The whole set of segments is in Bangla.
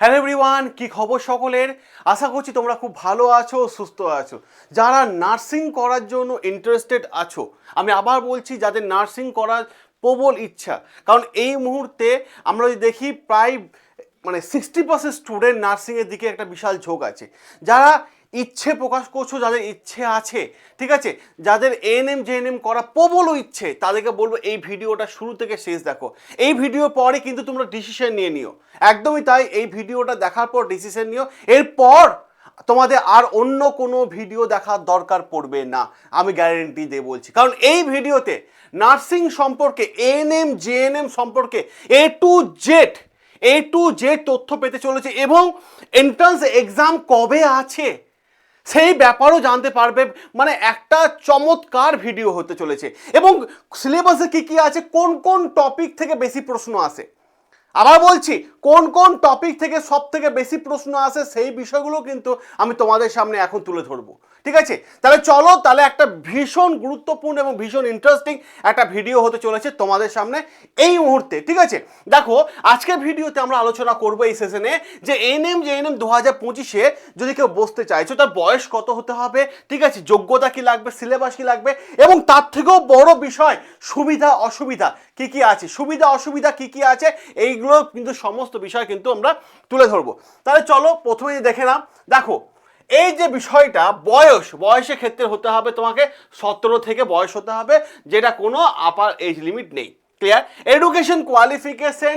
হ্যালো এভরিওয়ান কি খবর সকলের? আশা করছি তোমরা খুব ভালো আছো, সুস্থ আছো। যারা নার্সিং করার জন্য ইন্টারেস্টেড আছো, আমি আবার বলছি যাদের নার্সিং করার প্রবল ইচ্ছা, কারণ এই মুহূর্তে আমরা যদি দেখি প্রায় মানে সিক্সটি পার্সেন্ট স্টুডেন্ট নার্সিংয়ের দিকে একটা বিশাল ঝোঁক আছে। যারা ইচ্ছে প্রকাশ করছ, যাদের ইচ্ছে আছে, ঠিক আছে? যাদের এএনএম জেএনএম করা প্রবল ইচ্ছে, তাদেরকে বলব এই ভিডিওটা শুরু থেকে শেষ দেখো। এই ভিডিও পরে কিন্তু তোমরা ডিসিশন নিয়ে নিও। একদমই তাই, এই ভিডিওটা দেখার পর ডিসিশন নিও। এরপর তোমাদের আর অন্য কোনো ভিডিও দেখার দরকার পড়বে না, আমি গ্যারেন্টি দিয়ে বলছি। কারণ এই ভিডিওতে নার্সিং সম্পর্কে এএনএম জেএনএম সম্পর্কে A to Z A to Z তথ্য পেতে চলেছে এবং এন্ট্রান্স এক্সাম কবে আছে? সেই ব্যাপারও জানতে পারবে। মানে একটা চমৎকার ভিডিও হতে চলেছে। এবং সিলেবাসে কি কি আছে? কোন কোন টপিক থেকে বেশি প্রশ্ন আসে? আবার বলছি, কোন কোন টপিক থেকে সব থেকে বেশি প্রশ্ন আসে সেই বিষয়গুলো কিন্তু আমি তোমাদের সামনে এখন তুলে ধরবো। ঠিক আছে? তাহলে চলো, তাহলে একটা ভীষণ গুরুত্বপূর্ণ এবং ভীষণ ইন্টারেস্টিং একটা ভিডিও হতে চলেছে তোমাদের সামনে এই মুহূর্তে। ঠিক আছে? দেখো, আজকের ভিডিওতে আমরা আলোচনা করব এই সেশনে যে এনএম যে এনএম দু হাজার পঁচিশে যদি কেউ বসতে চাইছো, তার বয়স কত হতে হবে? ঠিক আছে? যোগ্যতা কি লাগবে? সিলেবাস কি লাগবে? এবং তার থেকেও বড় বিষয় সুবিধা অসুবিধা কি কি আছে? সুবিধা অসুবিধা কি কি আছে? এইগুলো কিন্তু সমস্ত বিষয় কিন্তু আমরা তুলে ধরবো। তাহলে চলো প্রথমে দেখে নাম দেখো, এই যে বিষয়টা বয়স, বয়সের ক্ষেত্রে হতে হবে তোমাকে সতেরো থেকে বয়স হতে হবে, যেটা কোনো আপার এজ লিমিট নেই। Clear education qualification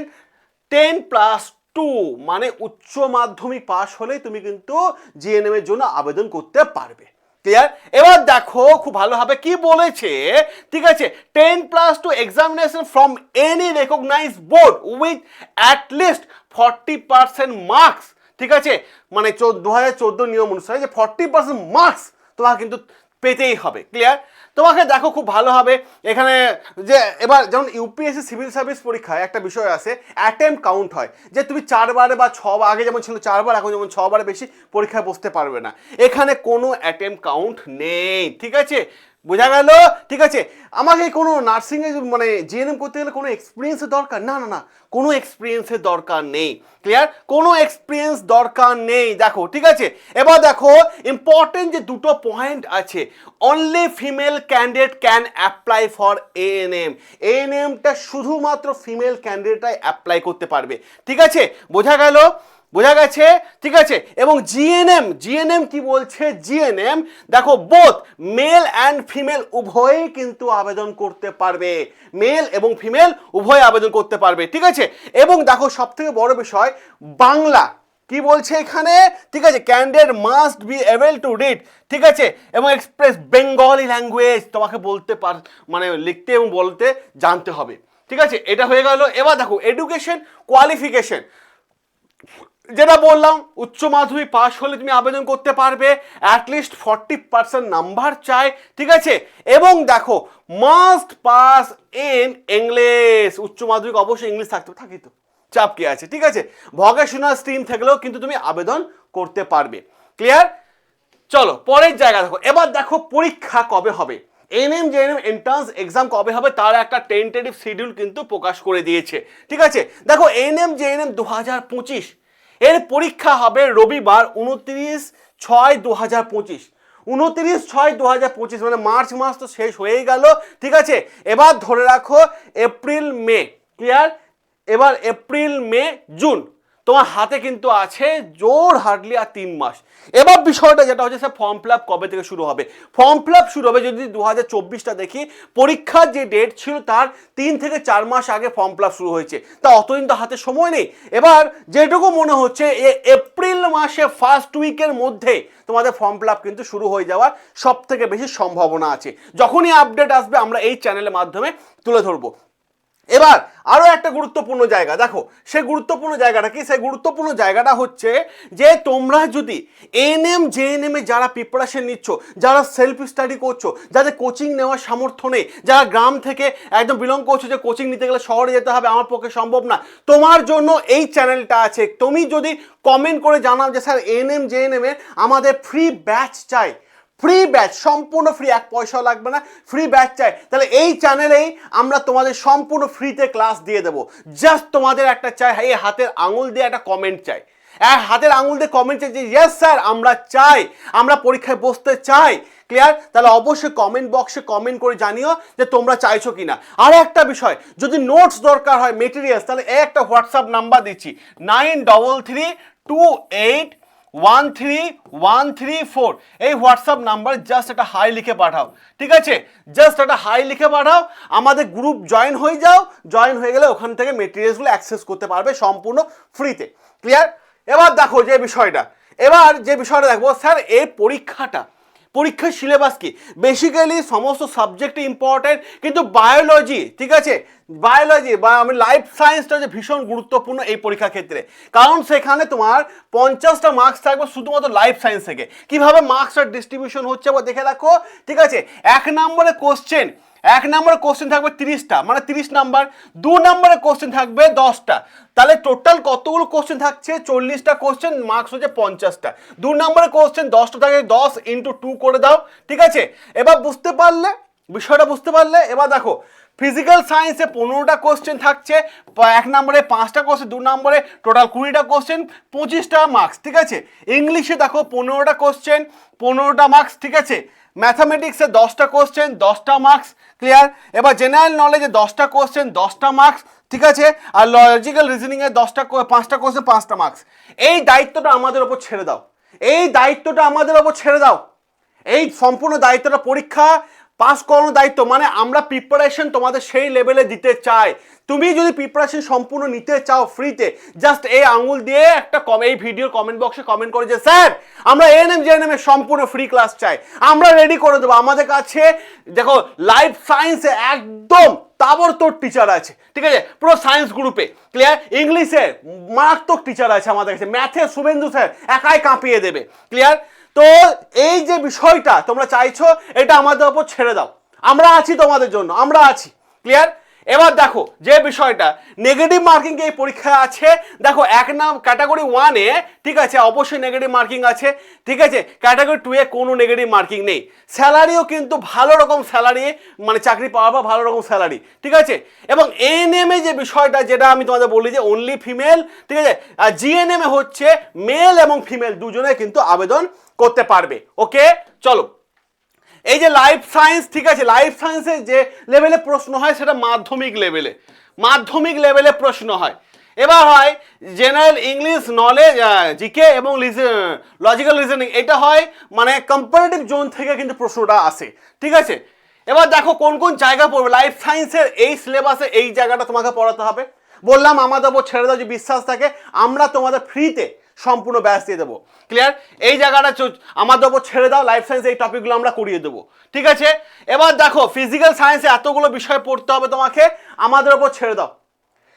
ten plus two মানে উচ্চ মাধ্যমিক পাশ হলেই তুমি কিন্তু জিএনএম এর জন্য আবেদন করতে পারবে। ক্লিয়ার এবার দেখো খুব ভালোভাবে কি বলেছে। ঠিক আছে? Ten plus two examination from any recognise board with at least forty percent marks ঠিক আছে? মানে দু হাজার চোদ্দ নিয়ম অনুসারে যে ফর্টি পার্সেন্ট মার্কস তোমাকে কিন্তু পেতেই হবে। ক্লিয়ার তোমাকে দেখো খুব ভালো হবে। এখানে যে এবার যেমন ইউপিএসসি সিভিল সার্ভিস পরীক্ষায় একটা বিষয় আছে অ্যাটেম্প কাউন্ট হয়। যে তুমি চারবারে বা ছবার, আগে যেমন ছিল চারবার, এখন যেমন ছবারে বেশি পরীক্ষায় বসতে পারবে না। এখানে কোনো অ্যাটেম্প কাউন্ট নেই, ঠিক আছে? বোঝা গেল? ঠিক আছে। আমাকে কোনো নার্সিংয়ে মানে জিএনএম করতে গেলে কোনো এক্সপিরিয়েন্সের দরকার? না না না। কোনো এক্সপিরিয়েন্সের দরকার নেই। ক্লিয়ার কোনো এক্সপিরিয়েন্স দরকার নেই। দেখো, ঠিক আছে? এবার দেখো ইম্পর্টেন্ট যে দুটো পয়েন্ট আছে only female candidate can apply for ANM এএনএমটা শুধুমাত্র ফিমেল ক্যান্ডিডেটরাই অ্যাপ্লাই করতে পারবে। ঠিক আছে? বোঝা গেল? বোঝা গেছে? ঠিক আছে? এবং জিএনএম জিএনএম কি বলছে? জিএনএম দেখো বোথ মেল অ্যান্ড ফিমেল উভয়ই কিন্তু আবেদন করতে পারবে। মেল এবং ফিমেল উভয় আবেদন করতে পারবে। ঠিক আছে? এবং দেখো সব থেকে বড় বিষয়, বাংলা কি বলছে এখানে? ঠিক আছে candidate must be able to read ঠিক আছে? এবং এক্সপ্রেস বেঙ্গলি ল্যাঙ্গুয়েজ তোমাকে বলতে পার মানে লিখতে এবং বলতে জানতে হবে। ঠিক আছে? এটা হয়ে গেল। এবার দেখো এডুকেশন কোয়ালিফিকেশন যেটা বললাম, উচ্চ মাধ্যমিক পাশ হলে তুমি আবেদন করতে পারবে অ্যাটলিস্ট ফর্টি পার্সেন্ট নাম্বার চাই, ঠিক আছে? এবং দেখো মাস্ট পাস ইন ইংলিশ উচ্চ মাধ্যমিক অবশ্যই ইংলিশ থাকতে থাকি তো, চাপ কি আছে, ঠিক আছে? ভকেশনাল স্ট্রিম থাকলেও কিন্তু তুমি আবেদন করতে পারবে। ক্লিয়ার চলো, পরের জায়গা দেখো, এবার দেখো পরীক্ষা কবে হবে। N ANM GNM entrance exam কবে হবে, তার একটা টেন্টেটিভ শিডিউল কিন্তু প্রকাশ করে দিয়েছে, ঠিক আছে? দেখো এন এনএম জেএনএম দু হাজার পঁচিশ এর পরীক্ষা হবে রবিবার উনত্রিশ ছয় দু হাজার পঁচিশ। উনত্রিশ ছয় দু হাজার পঁচিশ মানে মার্চ মাস তো শেষ হয়েই গেল, ঠিক আছে? এবার ধরে রাখো এপ্রিল মে, ক্লিয়ার? এবার এপ্রিল মে, জুন। তোমার হাতে কিন্তু আছে জোর হার্ডলি আর তিন মাস। এবার বিষয়টা যেটা হচ্ছে স্যার ফর্ম ফিল আপ কবে থেকে শুরু হবে? ফর্ম ফিল আপ শুরু হবে যদি দু হাজার চব্বিশটা দেখি, পরীক্ষার যে ডেট ছিল তার তিন থেকে চার মাস আগে ফর্ম ফিল আপ শুরু হয়েছে। তা অতদিন তো হাতে সময় নেই। এবার যেটুকু মনে হচ্ছে, এ এপ্রিল মাসে ফার্স্ট উইকের মধ্যে তোমাদের ফর্ম ফিল আপ কিন্তু শুরু হয়ে যাওয়ার সব থেকে বেশি সম্ভাবনা আছে। যখনই আপডেট আসবে, আমরা এই চ্যানেলের মাধ্যমে তুলে ধরবো। এবার আরও একটা গুরুত্বপূর্ণ জায়গা, দেখো, সে গুরুত্বপূর্ণ জায়গাটা কি? সেই গুরুত্বপূর্ণ জায়গাটা হচ্ছে যে তোমরা যদি এনএম এ যারা প্রিপারেশন নিচ্ছ, যারা সেলফ স্টাডি করছ, যাদের কোচিং নেওয়ার সামর্থ্য নেই, যারা গ্রাম থেকে একদম বিলং করছ যে কোচিং নিতে গেলে শহরে যেতে হবে, আমার পক্ষে সম্ভব না, তোমার জন্য এই চ্যানেলটা আছে। তুমি যদি কমেন্ট করে জানাও যে, স্যার এনএম জেএনএম আমাদের ফ্রি ব্যাচ চাই। ফ্রি ব্যাচ সম্পূর্ণ ফ্রি এক পয়সাও লাগবে না ফ্রি ব্যাচ চাই। তাহলে এই চ্যানেলেই আমরা তোমাদের সম্পূর্ণ ফ্রিতে ক্লাস দিয়ে দেবো। জাস্ট তোমাদের একটা চাই, এই হাতের আঙুল দিয়ে একটা কমেন্ট চাই। এক হাতের আঙুল দিয়ে কমেন্ট চাই যে ইয়েস স্যার আমরা চাই, আমরা পরীক্ষায় বসতে চাই। ক্লিয়ার তাহলে অবশ্যই কমেন্ট বক্সে কমেন্ট করে জানিও যে তোমরা চাইছো কিনা। আর একটা বিষয়, যদি নোটস দরকার হয় মেটেরিয়ালস তাহলে এই একটা হোয়াটসঅ্যাপ নাম্বার দিচ্ছি। Nine double three two eight one three one three four এই হোয়াটসঅ্যাপ নাম্বার জাস্ট একটা হাই লিখে পাঠাও, ঠিক আছে? জাস্ট একটা হাই লিখে পাঠাও, আমাদের গ্রুপ জয়েন হয়ে যাও জয়েন হয়ে গেলে ওখান থেকে মেটেরিয়ালসগুলো অ্যাক্সেস করতে পারবে সম্পূর্ণ ফ্রিতে ক্লিয়ার এবার দেখো যে বিষয়টা, এবার যে বিষয়টা দেখব, স্যার, এই পরীক্ষাটা পরীক্ষার সিলেবাস কি? বেসিক্যালি সমস্ত সাবজেক্টে ইম্পর্টেন্ট কিন্তু বায়োলজি ঠিক আছে? বায়োলজি বা আমি লাইফ সায়েন্সটা যে ভীষণ গুরুত্বপূর্ণ এই পরীক্ষার ক্ষেত্রে। কারণ সেখানে তোমার পঞ্চাশটা মার্কস থাকবে শুধুমাত্র লাইফ সায়েন্স থেকে। কীভাবে মার্কসটার ডিস্ট্রিবিউশন হচ্ছে বা দেখে রাখো, ঠিক আছে? এক নম্বরে কোশ্চেন এক নম্বরে কোশ্চেন থাকবে তিরিশটা মানে তিরিশ নাম্বার দু নম্বরে কোশ্চেন থাকবে দশটা। তাহলে টোটাল কতগুলো কোশ্চেন থাকছে? চল্লিশটা কোশ্চেন মার্কস হচ্ছে পঞ্চাশটা। দু নম্বরে কোশ্চেন দশটা থাকে দশ ইন্টু টু করে দাও, ঠিক আছে? এবার বুঝতে পারলে, বিষয়টা বুঝতে পারলে, এবার দেখো ফিজিক্যাল সায়েন্সে পনেরোটা কোশ্চেন থাকছে এক নম্বরে পাঁচটা কোশ্চেন দু নম্বরে টোটাল কুড়িটা কোশ্চেন পঁচিশটা মার্কস ঠিক আছে? ইংলিশে দেখো পনেরোটা কোশ্চেন পনেরোটা মার্কস ঠিক আছে? ম্যাথামেটিক্সে দশটা কোশ্চেন দশটা মার্কস ক্লিয়ার এবার জেনারেল নলেজে দশটা কোশ্চেন দশটা মার্কস ঠিক আছে? আর লজিক্যাল রিজনিংয়ে দশটা পাঁচটা কোশ্চেন পাঁচটা মার্কস এই দায়িত্বটা আমাদের ওপর ছেড়ে দাও। এই দায়িত্বটা আমাদের ওপর ছেড়ে দাও। এই সম্পূর্ণ দায়িত্বটা পরীক্ষা পাস করানোর দায়িত্ব মানে আমরা প্রিপারেশন তোমাদের সেই লেভেলে দিতে চাই। তুমি যদি প্রিপারেশন সম্পূর্ণ নিতে চাও ফ্রিতে জাস্ট এই আঙুল দিয়ে একটা কম এই ভিডিওর কমেন্ট বক্সে কমেন্ট করে যে, স্যার, আমরা এএনএম জেএনএম এর সম্পূর্ণ ফ্রি ক্লাস চাই। আমরা রেডি করে দেবো। আমাদের কাছে, দেখো লাইফ সায়েন্সে একদম তাবড়তোড় টিচার আছে। ঠিক আছে? পুরো সায়েন্স গ্রুপে ক্লিয়ার ইংলিশে মারাত্মক টিচার আছে আমাদের কাছে। ম্যাথে শুভেন্দু স্যার একাই কাঁপিয়ে দেবে। ক্লিয়ার তো এই যে বিষয়টা তোমরা চাইছো, এটা আমাদের ওপর ছেড়ে দাও। আমরা আছি তোমাদের জন্য, আমরা আছি। ক্লিয়ার এবার দেখো, যে বিষয়টা নেগেটিভ মার্কিং এই পরীক্ষা আছে। দেখো, এক নাম ক্যাটাগরি ওয়ানে ঠিক আছে, অবশ্যই নেগেটিভ মার্কিং আছে। ঠিক আছে ক্যাটাগরি টু এ কোনো নেগেটিভ মার্কিং নেই। স্যালারিও কিন্তু ভালো রকম স্যালারি মানে চাকরি পাওয়া বা ভালো রকম স্যালারি ঠিক আছে? এবং এএনএম এ যে বিষয়টা, যেটা আমি তোমাদের বলি যে অনলি ফিমেল ঠিক আছে? আর জিএনএম এ হচ্ছে মেল এবং ফিমেল দুজনে কিন্তু আবেদন করতে পারবে। ওকে চলো। এই যে লাইফ সায়েন্স ঠিক আছে? লাইফ সায়েন্সের যে লেভেলে প্রশ্ন হয়, সেটা মাধ্যমিক লেভেলে মাধ্যমিক লেভেলে প্রশ্ন হয়। এবার হয় জেনারেল ইংলিশ নলেজ জিকে এবং লজিক্যাল রিজনিং এটা হয় মানে কম্পারেটিভ জোন থেকে কিন্তু প্রশ্নটা আসে। ঠিক আছে? এবার দেখো কোন কোন জায়গা পড়বে। লাইফ সায়েন্সের এই সিলেবাসে এই জায়গাটা তোমাকে পড়াতে হবে। বললাম, আমাদের ওপর ছেড়ে দাও যে বিশ্বাস থাকে। আমরা তোমাদের ফ্রিতে সম্পূর্ণ ব্যাচ দিয়ে দেবো। ক্লিয়ার এই জায়গাটা আমাদের ওপর ছেড়ে দাও লাইফ সায়েন্স এই টপিকগুলো আমরা করিয়ে দেবো। ঠিক আছে? এবার দেখো ফিজিক্যাল সায়েন্সে এতগুলো বিষয় পড়তে হবে তোমাকে, আমাদের ওপর ছেড়ে দাও।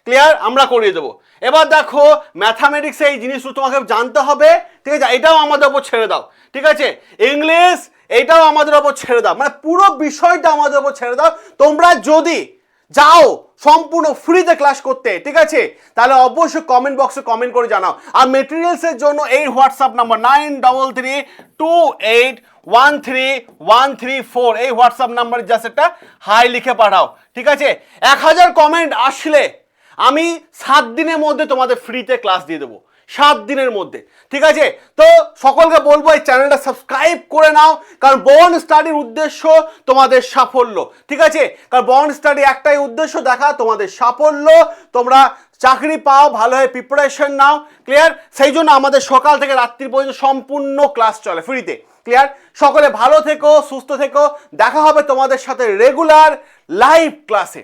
ক্লিয়ার আমরা করিয়ে দেবো। এবার দেখো ম্যাথামেটিক্সে এই জিনিসগুলো তোমাকে জানতে হবে, ঠিক আছে? এটাও আমাদের ওপর ছেড়ে দাও। ঠিক আছে? ইংলিশ এইটাও আমাদের ওপর ছেড়ে দাও। মানে পুরো বিষয়টা আমাদের ওপর ছেড়ে দাও। তোমরা যদি যাও, সম্পূর্ণ ফ্রিতে ক্লাস করতে, ঠিক আছে? তাহলে অবশ্যই কমেন্ট বক্সে কমেন্ট করে জানাও। আর মেটেরিয়ালসের জন্য এই WhatsApp number nine double three two eight one three one three four এই হোয়াটসঅ্যাপ নাম্বারে জাস্ট একটা হাই লিখে পাঠাও, ঠিক আছে? এক হাজার কমেন্ট আসলে আমি সাত দিনের মধ্যে তোমাদের ফ্রিতে ক্লাস দিয়ে দেবো। সাত দিনের মধ্যে। ঠিক আছে? তো সকলকে বলব, এই চ্যানেলটা সাবস্ক্রাইব করে নাও, কারণ বন স্টাডির উদ্দেশ্য তোমাদের সাফল্য। ঠিক আছে? কারণ বন স্টাডি একটাই উদ্দেশ্য, দেখা তোমাদের সাফল্য। তোমরা চাকরি পাও ভালোভাবে প্রিপারেশন নাও ক্লিয়ার সেই জন্য আমাদের সকাল থেকে রাত্রি পর্যন্ত সম্পূর্ণ ক্লাস চলে ফ্রিতে ক্লিয়ার সকলে ভালো থেকো, সুস্থ থেকো। দেখা হবে তোমাদের সাথে রেগুলার লাইভ ক্লাসে